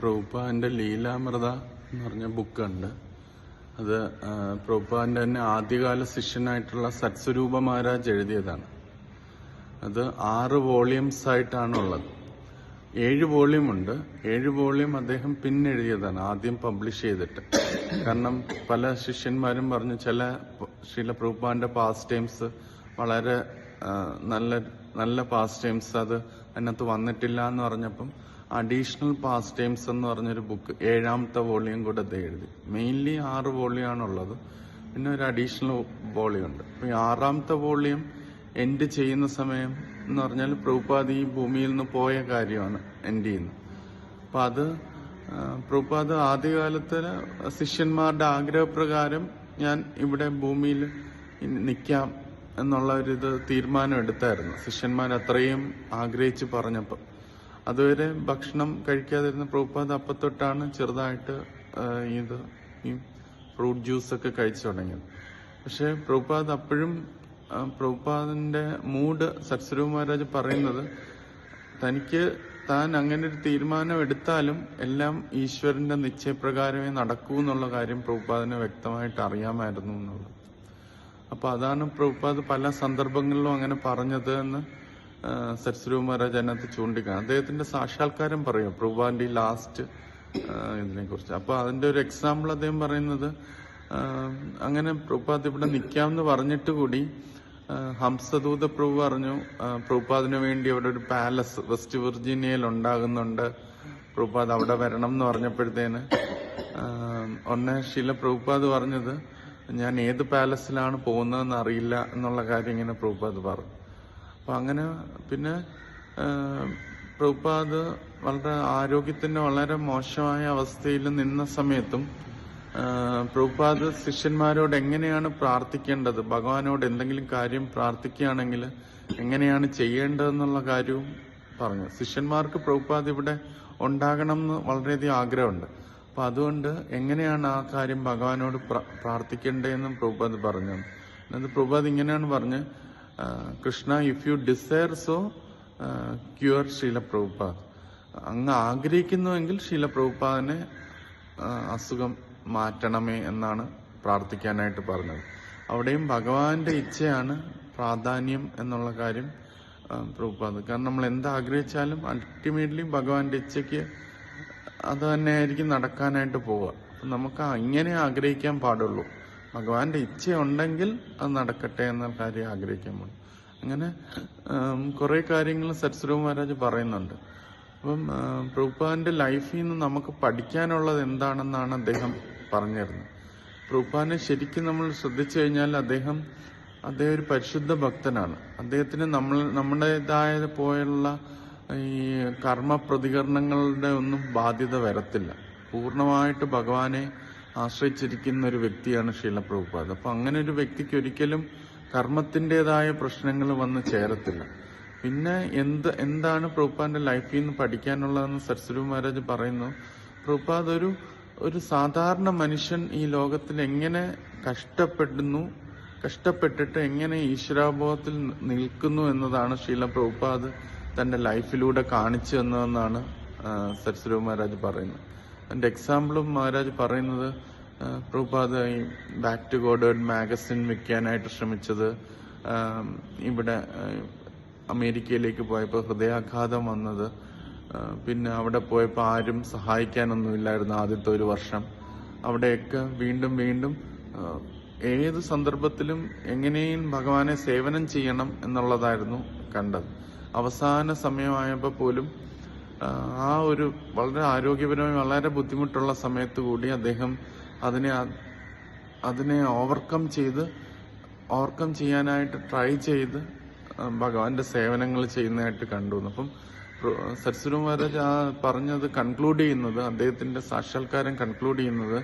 പ്രഭുപാന്റെ ലീലാമൃത എന്ന് പറഞ്ഞ ബുക്കുണ്ട് അത് പ്രഭുപാന്റെ തന്നെ ആദ്യകാല ശിഷ്യനായിട്ടുള്ള സത്സ്വരൂപ മഹാരാജ് എഴുതിയതാണ്. അത് ആറ് വോളിയംസ് ആയിട്ടാണുള്ളത് ഏഴ് വോളിയം ഉണ്ട് ഏഴ് വോളിയം അദ്ദേഹം പിന്നെഴുതിയതാണ് ആദ്യം പബ്ലിഷ് ചെയ്തിട്ട്. കാരണം പല ശിഷ്യന്മാരും പറഞ്ഞു ചില ശീല പ്രഭുപ്പാന്റെ പാസ് ടൈംസ് വളരെ നല്ല നല്ല പാസ് ടൈംസ് അത് അതിനകത്ത് വന്നിട്ടില്ല എന്ന് പറഞ്ഞപ്പം അഡീഷണൽ പാസ് ടൈംസ് എന്ന് പറഞ്ഞൊരു ബുക്ക് ഏഴാമത്തെ വോളിയം കൂടെ അദ്ദേഹം എഴുതി. മെയിൻലി ആറ് വോളിയം ആണുള്ളത് പിന്നെ ഒരു അഡീഷണൽ വോളിയം ഉണ്ട് ഈ ആറാമത്തെ വോളിയം എൻഡ് ചെയ്യുന്ന സമയം എന്ന് പറഞ്ഞാൽ പ്രഭുപാദ് ഈ ഭൂമിയിൽ നിന്ന് പോയ കാര്യമാണ് എൻഡ് ചെയ്യുന്നത് അപ്പം അത് പ്രഭുപാദ് ആദ്യകാലത്ത് ശിഷ്യന്മാരുടെ ആഗ്രഹപ്രകാരം ഞാൻ ഇവിടെ ഭൂമിയിൽ നിൽക്കാം എന്നുള്ള ഒരു ഇത് തീരുമാനം എടുത്തായിരുന്നു. ശിഷ്യന്മാർ അത്രയും ആഗ്രഹിച്ച് പറഞ്ഞപ്പം. അതുവരെ ഭക്ഷണം കഴിക്കാതിരുന്ന പ്രഭുപാദ് അപ്പത്തൊട്ടാണ് ചെറുതായിട്ട് ഇത് ഈ ഫ്രൂട്ട് ജ്യൂസൊക്കെ കഴിച്ചു തുടങ്ങിയത്. പക്ഷെ പ്രഭുപാദ് അപ്പോഴും ആ, പ്രഭുപാദിന്റെ മൂഡ് സത്സരൂ മഹാരാജ് പറയുന്നത് തനിക്ക് താൻ അങ്ങനെ ഒരു തീരുമാനം എടുത്താലും എല്ലാം ഈശ്വരന്റെ നിശ്ചയപ്രകാരമേ നടക്കൂ എന്നുള്ള കാര്യം പ്രഭുപാദിന് വ്യക്തമായിട്ട് അറിയാമായിരുന്നു എന്നുള്ളത്. അപ്പൊ അതാണ് പ്രഭുപാദ് പല സന്ദർഭങ്ങളിലും അങ്ങനെ പറഞ്ഞത് എന്ന് സരസ്വരൂപ മഹാരാജ് അതിനകത്ത് ചൂണ്ടിക്കാണും. അദ്ദേഹത്തിന്റെ സാക്ഷാത്കാരം പറയും പ്രഭുപാദിന്റെ ഈ ലാസ്റ്റ് ഇതിനെ കുറിച്ച് അപ്പൊ അതിന്റെ ഒരു എക്സാമ്പിൾ അദ്ദേഹം പറയുന്നത് അങ്ങനെ പ്രഭുപാദ് ഇവിടെ നിൽക്കാമെന്ന് പറഞ്ഞിട്ട് കൂടി ഹംസദൂത പ്രഭു പറഞ്ഞു പ്രഭുപാദിനു വേണ്ടി അവിടെ ഒരു പാലസ് വെസ്റ്റ് വിർജീനിയയിൽ ഉണ്ടാകുന്നുണ്ട്. പ്രഭുപാദ് അവിടെ വരണം എന്ന് പറഞ്ഞപ്പോഴത്തേന് ഒന്ന് ശീല പ്രഭുപാദ് പറഞ്ഞത് ഞാൻ ഏത് പാലസിലാണ് പോകുന്നതെന്ന് അറിയില്ല എന്നുള്ള കാര്യം ഇങ്ങനെ പ്രഭുപാദ് പറഞ്ഞു. അപ്പൊ അങ്ങനെ പിന്നെ പ്രഭുപാദ് വളരെ ആരോഗ്യത്തിന്റെ വളരെ മോശമായ അവസ്ഥയിൽ നിന്ന സമയത്തും പ്രഭുപാദ് ശിഷ്യന്മാരോട് എങ്ങനെയാണ് പ്രാർത്ഥിക്കേണ്ടത്? ഭഗവാനോട് എന്തെങ്കിലും കാര്യം പ്രാർത്ഥിക്കുകയാണെങ്കിൽ എങ്ങനെയാണ് ചെയ്യേണ്ടതെന്നുള്ള കാര്യവും പറഞ്ഞു. ശിഷ്യന്മാർക്ക് പ്രഭുപാദ് ഇവിടെ ഉണ്ടാകണം എന്ന് വളരെയധികം ആഗ്രഹമുണ്ട്. അപ്പൊ അതുകൊണ്ട് എങ്ങനെയാണ് ആ കാര്യം ഭഗവാനോട് പ്ര- പ്രാർത്ഥിക്കേണ്ടതെന്നും പ്രഭുപാദ് പറഞ്ഞു. എന്നിട്ട് പ്രഭുപാദ് ഇങ്ങനെയാണ് പറഞ്ഞ് Krishna if you desire so cure Srila Prabhupada. അങ്ങ് ആഗ്രഹിക്കുന്നുവെങ്കിൽ ശീല പ്രഭുപാദിനെ അസുഖം മാറ്റണമേ എന്നാണ് പ്രാർത്ഥിക്കാനായിട്ട് പറഞ്ഞത്. അവിടെയും ഭഗവാന്റെ ഇച്ഛയാണ് പ്രാധാന്യം എന്നുള്ള കാര്യം പ്രഭുപാദ്. കാരണം നമ്മൾ എന്താഗ്രഹിച്ചാലും അൾട്ടിമേറ്റ്ലി ഭഗവാന്റെ ഇച്ഛയ്ക്ക് അത് തന്നെയായിരിക്കും നടക്കാനായിട്ട് പോവുക. നമുക്ക് അങ്ങനെ ആഗ്രഹിക്കാൻ പാടുള്ളൂ. ഭഗവാന്റെ ഇച്ഛയുണ്ടെങ്കിൽ അത് നടക്കട്ടെ എന്ന കാര്യം ആഗ്രഹിക്കാൻ പാടും. അങ്ങനെ കുറെ കാര്യങ്ങൾ സരസ്വരൂ മഹാരാജ് പറയുന്നുണ്ട്. അപ്പം പ്രൂപ്പാന്റെ ലൈഫിൽ നിന്ന് നമുക്ക് പഠിക്കാനുള്ളത് എന്താണെന്നാണ് അദ്ദേഹം പറഞ്ഞിരുന്നത് പ്രഭുപാദിനെ ശരിക്കും നമ്മൾ ശ്രദ്ധിച്ചു കഴിഞ്ഞാൽ അദ്ദേഹം അദ്ദേഹം ഒരു പരിശുദ്ധ ഭക്തനാണ്. അദ്ദേഹത്തിന് നമ്മൾ നമ്മുടേതായ പോലുള്ള ഈ കർമ്മ പ്രതികരണങ്ങളുടെ ഒന്നും ബാധ്യത വരത്തില്ല. പൂർണമായിട്ട് ഭഗവാനെ ആശ്രയിച്ചിരിക്കുന്ന ഒരു വ്യക്തിയാണ് ശീല പ്രഭുപാദ്. അപ്പൊ അങ്ങനെ ഒരു വ്യക്തിക്ക് ഒരിക്കലും കർമ്മത്തിന്റെതായ പ്രശ്നങ്ങൾ വന്ന് ചേരത്തില്ല. പിന്നെ എന്ത് എന്താണ് പ്രഭുപാന്റെ ലൈഫിൽ നിന്ന് പഠിക്കാനുള്ളതെന്ന് സരസ്വതി മഹാരാജ് പറയുന്നു. പ്രഭുപാദ് ഒരു ഒരു സാധാരണ മനുഷ്യൻ ഈ ലോകത്തിൽ എങ്ങനെ കഷ്ടപ്പെടുന്നു കഷ്ടപ്പെട്ടിട്ട് എങ്ങനെ ഈശ്വരാബോധത്തിൽ നിൽക്കുന്നു എന്നതാണ് ശീല പ്രഭുപാദ് തന്റെ ലൈഫിലൂടെ കാണിച്ചു തന്നതെന്നാണ് സരസ്വതി മഹാരാജ് പറയുന്നത്. എന്റെ എക്സാമ്പിളും മഹാരാജ് പറയുന്നത് പ്രഭുപാദ് ഈ ബാക്ക് ടു ഗോഡേഡ് മാഗസിൻ വിൽക്കാനായിട്ട് ശ്രമിച്ചത് ഇവിടെ അമേരിക്കയിലേക്ക് പോയപ്പോൾ ഹൃദയാഘാതം വന്നത് പിന്നെ അവിടെ പോയപ്പോൾ ആരും സഹായിക്കാനൊന്നുമില്ലായിരുന്നു ആദ്യത്തെ ഒരു വർഷം. അവിടെയൊക്കെ വീണ്ടും വീണ്ടും ഏത് സന്ദർഭത്തിലും എങ്ങനെയും ഭഗവാനെ സേവനം ചെയ്യണം എന്നുള്ളതായിരുന്നു കണ്ടത്. അവസാന സമയമായപ്പോൾ പോലും ആ, ഒരു വളരെ ആരോഗ്യപരമായി വളരെ ബുദ്ധിമുട്ടുള്ള സമയത്ത് കൂടി അദ്ദേഹം അതിനെ അതിനെ ഓവർകം ചെയ്ത് ഓവർകം ചെയ്യാനായിട്ട് ട്രൈ ചെയ്ത് ഭഗവാന്റെ സേവനങ്ങൾ ചെയ്യുന്നതായിട്ട് കണ്ടു. അപ്പം സരസ്വതി മഹാരാജ് ആ പറഞ്ഞത് കൺക്ലൂഡ് ചെയ്യുന്നത് അദ്ദേഹത്തിന്റെ സാക്ഷാത്കാരം കൺക്ലൂഡ് ചെയ്യുന്നത്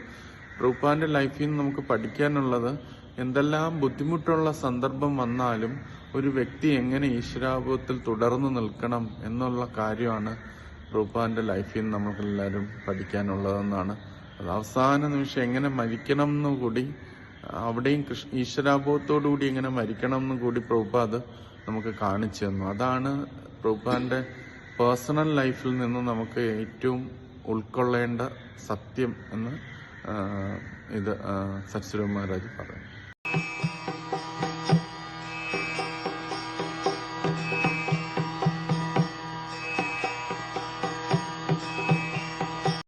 റൂപ്പാന്റെ ലൈഫിൽ നിന്ന് നമുക്ക് പഠിക്കാനുള്ളത് എന്തെല്ലാം ബുദ്ധിമുട്ടുള്ള സന്ദർഭം വന്നാലും ഒരു വ്യക്തി എങ്ങനെ ഈശ്വരാഭവത്തിൽ തുടർന്നു നിൽക്കണം എന്നുള്ള കാര്യമാണ് റൂപ്പാന്റെ ലൈഫിൽ നിന്ന് നമുക്കെല്ലാവരും പഠിക്കാനുള്ളതെന്നാണ്. അത് അവസാന നിമിഷം എങ്ങനെ മരിക്കണം എന്ന് കൂടി അവിടെയും കൃഷ്ണ ഈശ്വരാഭവത്തോടുകൂടി എങ്ങനെ മരിക്കണം എന്ന് കൂടി പ്രഭുപാദ് നമുക്ക് കാണിച്ചു തന്നു. അതാണ് പ്രഭുപാദിന്റെ പേഴ്സണൽ ലൈഫിൽ നിന്ന് നമുക്ക് ഏറ്റവും ഉൾക്കൊള്ളേണ്ട സത്യം എന്ന് ഇത് സച്ചിരോ മഹാരാജ് പറയുന്നു.